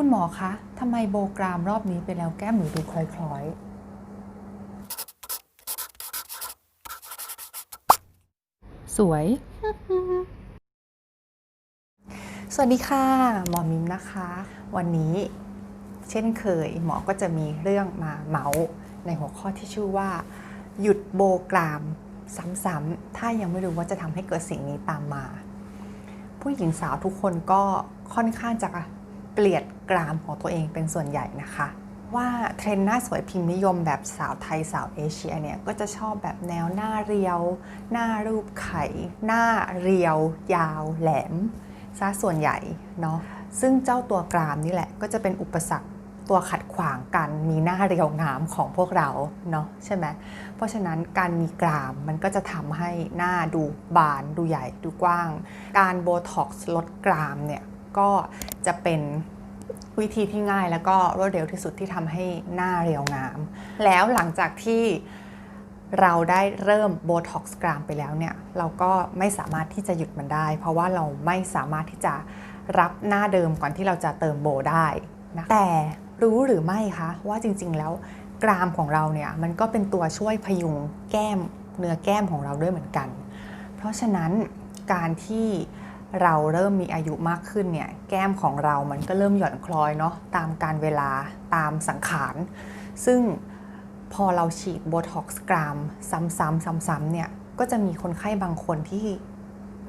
คุณหมอคะทำไมโบกรามรอบนี้ไปแล้วแก้มหนูดูคล้อยๆ สวย สวัสดีค่ะ หมอมิมนะคะ วันนี้เช่นเคย หมอก็จะมีเรื่องมาเมาส์ในหัวข้อที่ชื่อว่า หยุดโบกรามซ้ำๆ ถ้ายังไม่รู้ว่าจะทำให้เกิดสิ่งนี้ตามมา ผู้หญิงสาวทุกคนก็ค่อนข้างจะ เกลียดกรามของตัวเองเป็นส่วนใหญ่นะคะ ว่าเทรนด์หน้าสวยพิมพ์นิยมแบบสาวไทยสาวเอเชียเนี่ยก็จะชอบแบบแนวหน้าเรียว หน้ารูปไข่ หน้าเรียว ยาว แหลมซะส่วนใหญ่เนาะซึ่งเจ้าตัวกรามนี่แหละก็จะเป็นอุปสรรคตัวขัดขวางกันมีหน้าเรียวงามของพวกเราเนาะใช่ไหมเพราะฉะนั้นการมีกรามมันก็จะทำให้หน้าดูบานดูใหญ่ดูกว้าง การโบท็อกซ์ลดกรามเนี่ยก็จะเป็น วิธีที่ง่ายแล้วก็รวดเร็วที่สุดที่ทำให้หน้าเรียวงาม แล้วหลังจากที่เราได้เริ่มโบท็อกซ์กรามไปแล้วเนี่ย เราก็ไม่สามารถที่จะหยุดมันได้ เพราะว่าเราไม่สามารถที่จะรับหน้าเดิมก่อนที่เราจะเติมโบได้นะแต่รู้หรือไม่คะว่าจริงๆแล้วกรามของเราเนี่ยมันก็เป็นตัวช่วยพยุงแก้มเนื้อแก้มของเราด้วยเหมือนกัน เพราะฉะนั้นการที่ เราเริ่มมีอายุมากขึ้นเนี่ยแก้มของเรามันก็เริ่มหย่อนคล้อยเนาะตามการเวลาตามสังขาร ซึ่งพอเราฉีดโบท็อกซ์กรามซ้ำๆซ้ำๆเนี่ยก็จะมีคนไข้บางคนที่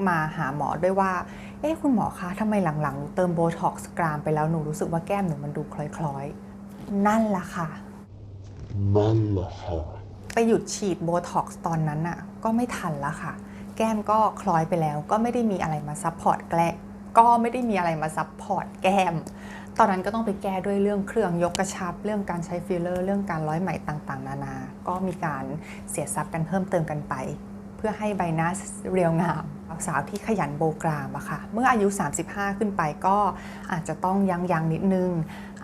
มาหาหมอด้วยว่า เอ๊ะคุณหมอคะทำไมหลังๆหนูเติมโบท็อกซ์กรามไปแล้วหนูรู้สึกว่าแก้มหนูมันดูคล้อยๆ นั่นละค่ะ นั่นแหละค่ะ ไปหยุดฉีดโบท็อกซ์ตอนนั้นน่ะก็ไม่ทันแล้วค่ะ แก้มก็คล้อยไปแล้ว ก็ไม่ได้มีอะไรมาซับพอร์ตแกลก็ไม่ได้มีอะไรมาซับพอร์ตแก้ม ตอนนั้นก็ต้องไปแก้ด้วยเรื่องเครื่องยกกระชับ เรื่องการใช้ฟิลเลอร์ เรื่องการร้อยไหมต่างๆ นานา ก็มีการเสียทรัพย์กันเพิ่มเติมกันไป เพื่อให้ใบหน้าเรียวงามสาวที่ขยันโบกรามอะค่ะ เมื่ออายุ 35 ขึ้นไปก็อาจจะต้องยั้งยั้งนิดนึง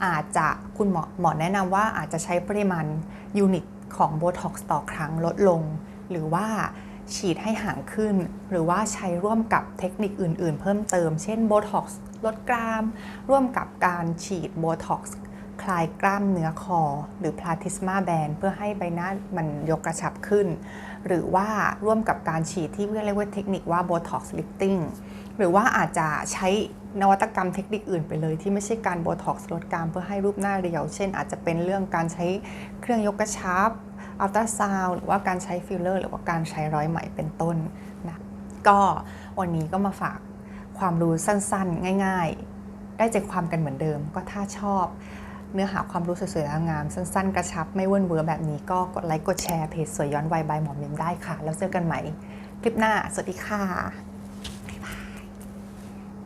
อาจจะคุณหมอหมอแนะนำว่าอาจจะใช้ปริมาณยูนิตของโบท็อกซ์ต่อครั้งลดลง หรือว่า ฉีดให้ห่างขึ้น หรือว่าใช้ร่วมกับเทคนิคอื่นๆ เพิ่มเติม เช่นโบท็อกซ์ลดกราม ร่วมกับการฉีดโบท็อกซ์คลายกล้ามเนื้อคอ หรือพลาทิสมาแบนเพื่อให้ใบหน้ามันยกกระชับขึ้น หรือว่าร่วมกับการฉีดที่เรียกว่าเทคนิคว่า Botox lifting หรือว่าอาจจะใช้นวัตกรรมเทคนิคอื่นไปเลยที่ไม่ใช่การ Botox ลดกรามเพื่อให้รูปหน้าเรียว เช่นอาจจะเป็นเรื่องการใช้เครื่องยกกระชับ อัลตราซาวหรือว่าการใช้ฟิลเลอร์หรือว่าการใช้ร้อยไหมเป็นต้นนะก็วันนี้ก็มาฝากความรู้สั้นๆ ง่าย ๆ ได้ใจความกันเหมือนเดิม ก็ถ้าชอบ เนื้อหาความรู้สวยๆงามๆสั้น ๆ กระชับไม่เวิ้นเวอแบบนี้ก็กดไลค์กดแชร์เพจสวยย้อนวัยบายหมอมิมได้ค่ะ แล้วเจอกันใหม่คลิปหน้า สวัสดีค่ะ